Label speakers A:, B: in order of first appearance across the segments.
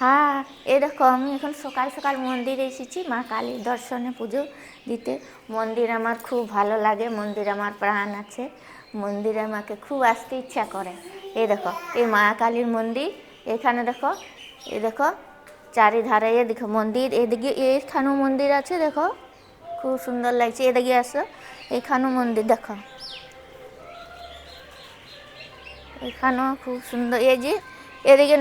A: হ্যাঁ দেখো আমি এখন সকাল সকাল মন্দিরে এসেছি, মা কালীর দর্শনে পুজো দিতে। মন্দির আমার খুব ভালো লাগে, মন্দির আমার প্রাণ আছে, মন্দিরে আমাকে খুব আসতে ইচ্ছা করে। এই দেখো, এই মা কালীর মন্দির, এখানে দেখো এ দেখো, চারিধারে এ দেখো মন্দির, এদিকে এইখানেও মন্দির আছে, দেখো, খুব সুন্দর লাগছে, এদিকে আসো, এখানেও মন্দির, দেখো। এখানেও খুব সুন্দর, এই যে এদিকে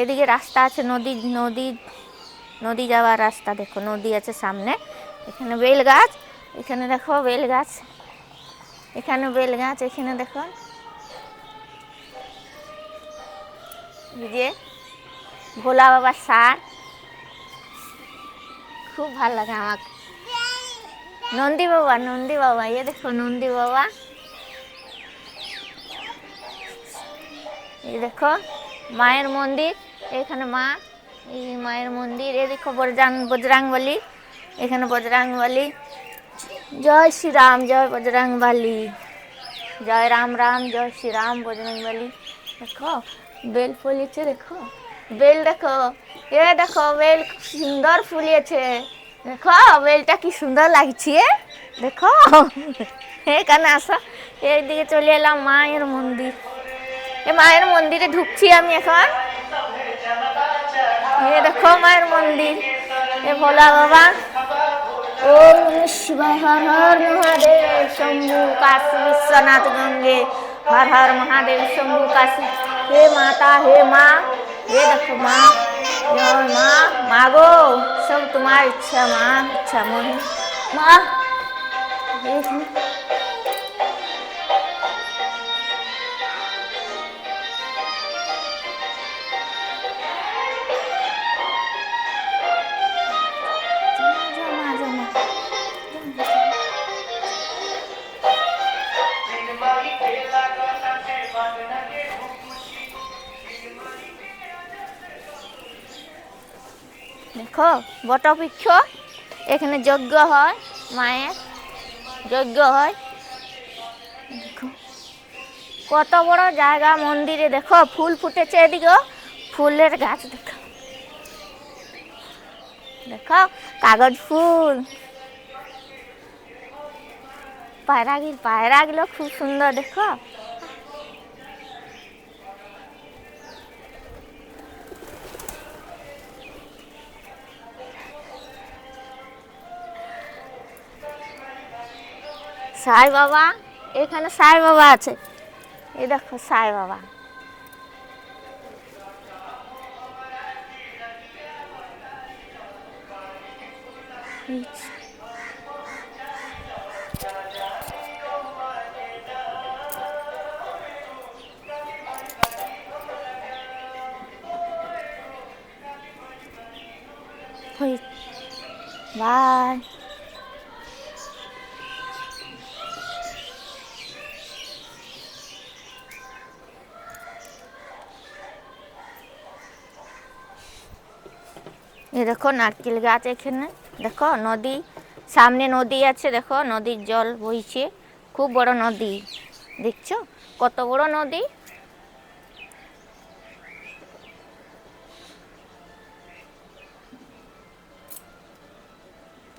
A: এদিকে রাস্তা আছে, নদী নদী নদী যাওয়ার রাস্তা, দেখো নদী আছে সামনে। এখানে বেল গাছ এখানে দেখো বেল গাছ এখানে বেল গাছ এখানে দেখো। যে ভোলা বাবার সার। খুব ভালো লাগে আমাকে। নন্দী বাবা নন্দী বাবা এ দেখো নন্দী বাবা। এই দেখো। মায়ের মন্দির, এখানে মা, এই মায়ের মন্দির এ দেখো বজরাং বজরাংবলী এখানে বজরাংবলী জয় শ্রীরাম, জয় বজরাংবলী জয় রাম রাম, জয় শ্রীরাম বজরংবলী দেখো, বেল ফুলিয়েছে, দেখো। বেল দেখো, এ দেখো, বেল সুন্দর ফুলিয়েছে। দেখো, বেলটা কি সুন্দর লাগছে দেখো, এখানে আসো এইদিকে চলে এলাম মায়ের মন্দির। মায়ের মন্দিরে ঢুকছি আমি এখন। এ দেখো মায়ের মন্দির। এ ভোলা বাবা। ওম শিবায় হর হর মহাদেব শম্ভু কাশী বিশ্বনাথ গঙ্গে। হর হর মহাদেব শম্ভু কাশী। হে মাতা, হে মা। হে দেখো মা। জয় মা। মাগো সব তোমার ইচ্ছা, মা ইচ্ছা মনে মা। দেখো, বটবৃক্ষ, এখানে যজ্ঞ হয়, মায়ের যজ্ঞ হয়। দেখো, কত বড় জায়গা মন্দিরে, দেখো, ফুল ফুটেছে এদিকে, ফুলের গাছ দেখো। দেখো, কাগজ ফুল। পায়রাগির পায়রাগুলো খুব সুন্দর, দেখো। সাই বাবা এখানে সাই বাবা আছে। এই দেখো সাই বাবা। এই এই দেখো নারকেল গাছ এখানে। দেখো নদী, সামনে নদী আছে, দেখো নদীর জল বইছে। খুব বড় নদী, দেখছ? কত বড় নদী?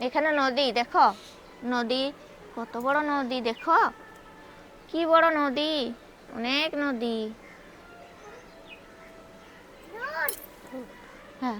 A: এখানে নদী, দেখো? নদী, কত বড় নদী, দেখো? কি বড় নদী? অনেক নদী। হ্যাঁ।